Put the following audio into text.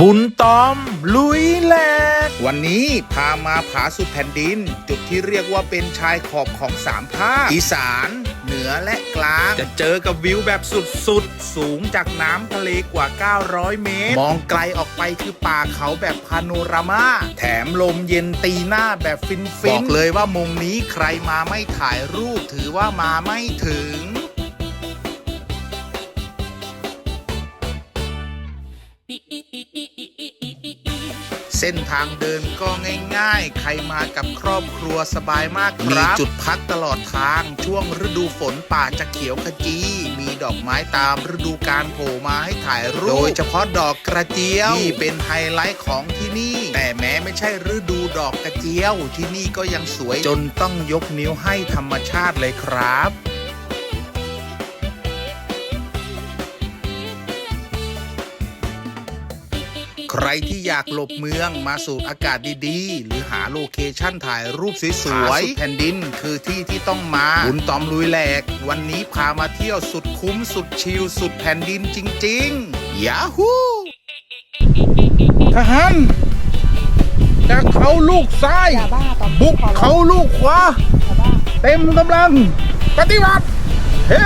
บุญตอม ลุยแหลกวันนี้พามาผาสุดแผ่นดิน จุดที่เรียกว่าเป็นชายขอบของสามภาคอีสานเหนือและกลาง จะเจอกับวิวแบบสุดๆ สูงจากน้ำทะเลกว่า 900 เมตร มองไกลออกไปคือป่าเขาแบบพาโนรามา แถมลมเย็นตีหน้าแบบฟินๆบอกเลยว่ามุมนี้ใครมาไม่ถ่ายรูปถือว่ามาไม่ถึง เส้นทางเดินก็ง่ายๆ ใครมากับครอบครัวสบายมากครับ มีจุดพักตลอดทาง ช่วงฤดูฝนป่าจะเขียวขจี มีดอกไม้ตามฤดูการโผล่มาให้ถ่ายรูป โดยเฉพาะดอกกระเจียวนี่เป็นไฮไลท์ของที่นี่ แต่แม้ไม่ใช่ฤดูดอกกระเจียวที่นี่ก็ยังสวยจนต้องยกนิ้วให้ธรรมชาติเลยครับ ใครที่อยากหลบเมืองมาสูดอากาศดีๆ หรือหาโลเคชั่นถ่ายรูปสวยๆแผ่นดินคือที่ที่ต้องมาบุญตอมลุยแหลก วันนี้พามาเที่ยวสุดคุ้มสุดชิลสุดแผ่นดินจริงๆยาฮูทหารจากเขาลูกซ้ายยาบ้าตอนบุกเขาลูกขวายาบ้าเต็มกำลัง ปฏิบัติ เฮ้